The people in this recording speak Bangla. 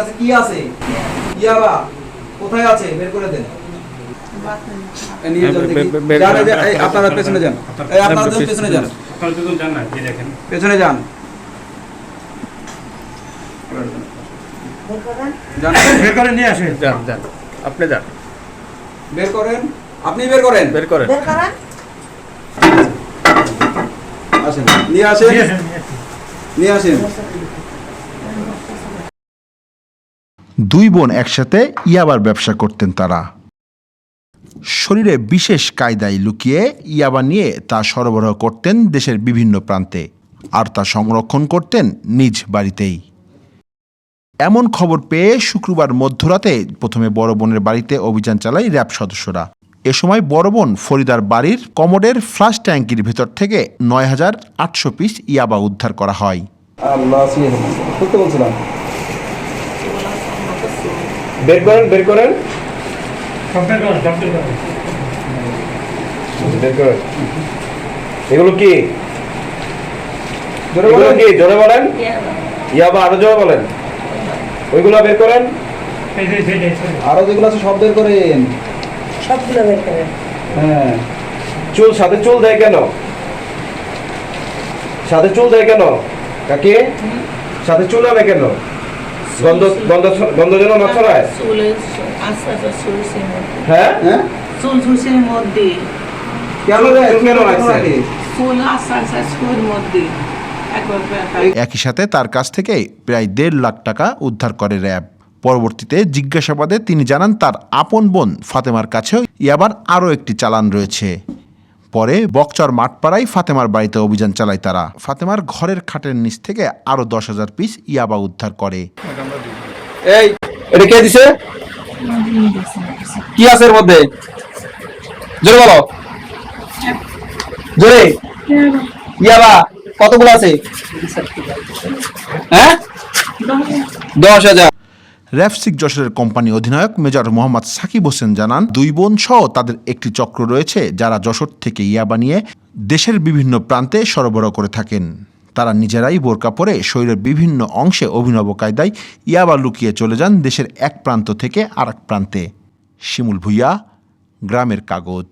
কাছে কি আছে? ইয়াবা কোথায় আছে? বের করে দেন। আপনারা পেছনে যান। আপনারা পেছনে যান। আপনারা দুজন যান না এই দেখেন। পেছনে যান। যান। বের করে নিয়ে আসেন। যান যান। আপনি যান। বের করেন? আপনি বের করেন? বের করেন। বের করেন। আসেন নিয়ে আসেন। নিয়ে আসেন। দুই বোন একসাথে ইয়াবার ব্যবসা করতেন তারা। শরীরে বিশেষ কায়দায় লুকিয়ে ইয়াবা নিয়ে তা সরবরাহ করতেন দেশের বিভিন্ন প্রান্তে আর তা সংরক্ষণ করতেন নিজ বাড়িতেই। এমন খবর পেয়ে শুক্রবার মধ্যরাতে প্রথমে বড় বোনের বাড়িতে অভিযান চালায় র্যাব সদস্যরা। এ সময় বড় বোন ফরিদার বাড়ির কমোডের ফ্লাশ ট্যাঙ্কির ভেতর থেকে নয় হাজার আটশো পিস ইয়াবা উদ্ধার করা হয়। বের করেন বের করেন। বের করেন। এগুলো কি? জোরে বলেন। কি? জোরে বলেন। ইয়াবা আরও জোরে বলেন। ওইগুলো বের করেন। আরও যেগুলো আছে সব বের করেন। সবগুলো বের করেন। হ্যাঁ। চুল সাথে চুল দেয় কেন? সাথে চুল দেয় কেন? কাকে? সাথে চুল আনে কেন? গন্ধ গন্ধ গন্ধ যেন না ছড়ায়? হ্যাঁ? হ্যাঁ চুল চুলসের মধ্যে কেন কেন রাখছে? চুল আস্তে আস্তে চুলের মধ্যে। একই সাথে তার কাছ থেকে প্রায় দেড় লাখ টাকা উদ্ধার করে র্যাব। পরবর্তীতে জিজ্ঞাসাবাদে তিনি জানান তার আপন বোন ফাতেমার কাছেও ইয়াবার আরও একটি চালান রয়েছে। পরে বকচর মাঠপাড়ায় ফাতেমার বাড়িতে অভিযান চালায় তারা। ফাতেমার ঘরের খাটের নিচ থেকে আরও দশ হাজার পিস ইয়াবা উদ্ধার করে। এই, এটা কে দিছে? কি আছে এর মধ্যে? জোরে বলো। জোরে। ইয়াবা, কতগুলো আছে? হ্যাঁ? দশ হাজার। র্যাফসিক যশোরের কোম্পানি অধিনায়ক মেজর মোহাম্মদ সাকিব হোসেন জানান, দুই বোন সহ তাদের একটি চক্র রয়েছে যারা যশোর থেকে ইয়াবা নিয়ে দেশের বিভিন্ন প্রান্তে সরবরাহ করে থাকেন। তারা নিজেরাই বোরকা পরে শরীরের বিভিন্ন অংশে অভিনব কায়দায় ইয়াবা লুকিয়ে চলে যান দেশের এক প্রান্ত থেকে আর প্রান্তে। শিমুল ভুইয়া, গ্রামের কাগজ।